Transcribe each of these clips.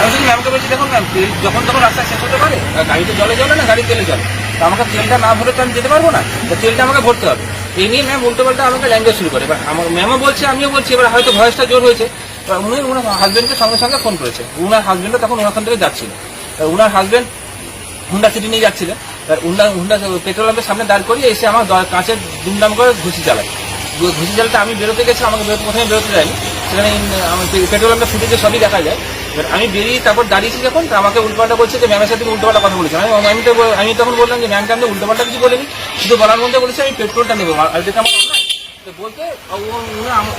আমি শুধু ম্যামকে বলছি, দেখুন ম্যাম, তেল যখন তখন রাস্তায় শেষ হতে পারে, আর গাড়িতে জলে জলে না গাড়ি তেলে জলে। তো আমাকে তেলটা না ভরে তো আমি যেতে পারব না। তো তেলটা আমাকে ভরতে হবে। এই নিয়ে ম্যাম উল্টো পাল্টা আমাকে ল্যাঙ্গুয়েজ শুরু করে। এবার আমার ম্যামও বলছে, আমিও বলছি, এবার হয়তো ভয়েসটা জোর হয়েছে। এবার উনি ওনার হাজবেন্ডকে সঙ্গে সঙ্গে ফোন করেছে। ওনার হাজবেন্ডও তখন ওখান থেকে যাচ্ছিল। এবার ওনার হাজবেন্ড হুন্ডা সিটি নিয়ে যাচ্ছিলেন হুন্ডা হুন্ডা পেট্রোল পাম্পের সামনে দাঁড় করিয়ে এসে আমার কাঁচের দুমদাম করে ঘুষি চালায়। ঘুষি জালটা আমি বেরোতে গেছি, আমাকে প্রথমে বেরোতে যায়নি সেখানে ইন- আমার পে- পেট্রোল পাম্পের ফুটেজে সবই দেখা যায়। এবার আমি বেরিয়ে তারপর দাঁড়িয়েছি যখন আমাকে উল্টোপাল্টা বলছে যে ম্যামের সাথে উল্টোপাল্টা কথা বলেছে। আমি আমি তো আমি তখন বললাম যে ম্যামকে আমি উল্টোপাল্টা কিছু বলিনি। শুধু বলার মধ্যে বলেছে, আমি পেট্রোলটা নেব। আর এটা আমার। তো বলতে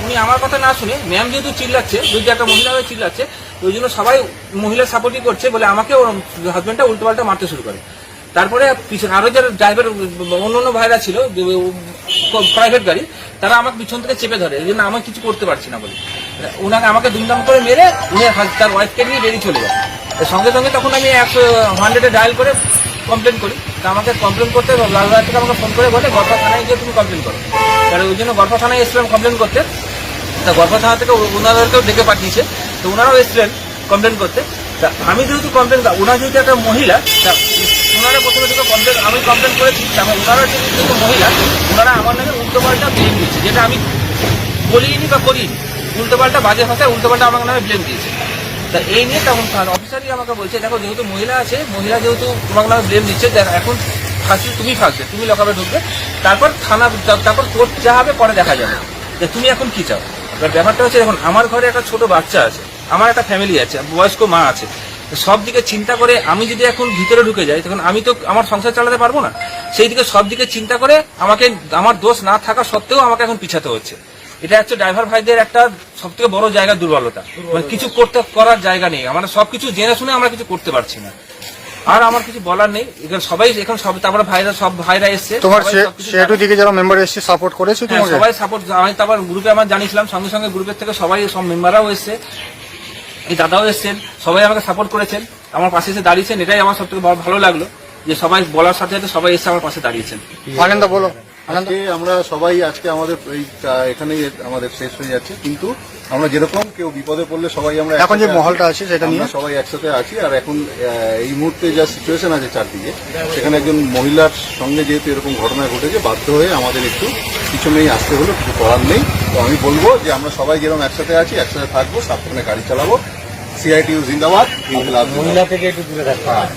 উনি আমার কথা না শুনে ম্যাম যেহেতু চিল্লাচ্ছে যদি একটা মহিলা হয়ে চিল্লাচ্ছে ওই জন্য সবাই মহিলা সাপোর্টই করছে বলে আমাকে ওর হাজবেন্ডটা উল্টোপাল্টা মারতে শুরু করে। তারপরে পিছনে আরও যারা ড্রাইভার অন্য অন্য ভাইরা ছিল প্রাইভেট গাড়ি তারা আমাকে পিছন থেকে চেপে ধরে, এই জন্য আমি কিছু করতে পারছি না বলে। ওনাকে আমাকে দুমদাম করে মেরে উনি তার ওয়াইফকে নিয়ে বেরিয়ে চলে যায়। সঙ্গে সঙ্গে তখন আমি একশো হান্ড্রেডে ডায়াল করে কমপ্লেন করি। তা আমাকে কমপ্লেন করতে লালবাগ থেকে আমাকে ফোন করে বলে গড়পা থানায় গিয়ে তুমি কমপ্লেন করো। তাহলে ওই জন্য গড়পা থানায় এসেছিলাম কমপ্লেন করতে। তা গর্ভ থানা থেকে ওনাদেরকেও ডেকে পাঠিয়েছে। তো ওনারাও এসেছিলেন কমপ্লেন করতে। তা আমি যেহেতু কমপ্লেন ওনার যেহেতু একটা মহিলা, তা ওনারা প্রথমে থেকে কমপ্লেন আমি কমপ্লেন করেছি তারপর ওনারা যেহেতু মহিলা ওনারা আমার নামে উল্টোপাল্টা ব্লেম দিচ্ছে যেটা আমি বলিনি বা করিনি। উল্টোপাল্টা বাজে ভাষায় উল্টোপাল্টা আমার নামে ব্লেম দিয়েছে। তা এই নিয়ে তখন অফিসারই আমাকে বলছে, দেখো, যেহেতু মহিলা আছে, মহিলা যেহেতু তোমার নামে ব্লেম দিচ্ছে এখন ফাঁসি, তুমি ফাঁসবে, তুমি লকাবে ঢুকবে, তারপর থানা, তারপর কোর্ট যা হবে, পরে দেখা যাবে। যে তুমি এখন কি চাও? এবার ব্যাপারটা হচ্ছে, দেখুন, আমার ঘরে একটা ছোট বাচ্চা আছে। আমার একটা ফ্যামিলি আছে বয়স্ক মা আছে। সব দিকে চিন্তা করে আমি যদি এখন ভিতরে ঢুকে যাই তখন আমি তো আমার সংসার চালাতে পারব না। সেই দিকে সব দিকে চিন্তা করে আমাকে আমার দোষ না থাকা সত্ত্বেও আমাকে এখন পিছাতে হচ্ছে। এটা হচ্ছে ড্রাইভার ভাইদের একটা সব থেকে বড় জায়গা দুর্বলতা। মানে কিছু করতে করার জায়গা নেই। আমরা সবকিছু জেনে শুনে আমরা কিছু করতে পারছি না। আর আমার কিছু বলার নেই। এখানে সবাই এখন সব তারপরে ভাইরা সব ভাইরা এসছে। তোমার সেটু দিকে যারা মেম্বার এসছে সাপোর্ট করেছে হ্যাঁ, তোমাকে? সবাই সাপোর্ট আমি তারপর গ্রুপে আমার জানিয়েছিলাম সঙ্গে সঙ্গে গ্রুপের থেকে সবাই সব মেম্বাররাও এসছে। এই দাদাও এসছেন সবাই আমাকে সাপোর্ট করেছেন আমার পাশে এসে দাঁড়িয়েছেন এটাই আমার সব থেকে ভালো লাগল যে সবাই বলার সাথে সাথে সবাই এসে আমার পাশে দাঁড়িয়েছেন। আনন্দ বলো। আজকে আমরা সবাই আজকে আমাদের এই এখানেই আমাদের শেষ হয়ে যাচ্ছে কিন্তু আমরা যেরকম কেউ বিপদে পড়লে সবাই আমরা এখন যে মহলটা আছে সেটা নিয়ে। সবাই একসাথে আছি আর এখন এই মুহূর্তে যা সিচুয়েশন আছে চারদিকে সেখানে একজন মহিলার সঙ্গে যেহেতু এরকম ঘটনা ঘটেছে বাধ্য হয়ে আমাদের একটু পিছনেই আসতে হলো কিছু করার নেই। তো আমি বলব যে আমরা সবাই যেরকম একসাথে আছি একসাথে থাকব সাবধানে গাড়ি চালাবো। সিআইটিউ জিন্দাবাদ। মহিলা থেকে একটু দূরে থাকতে হবে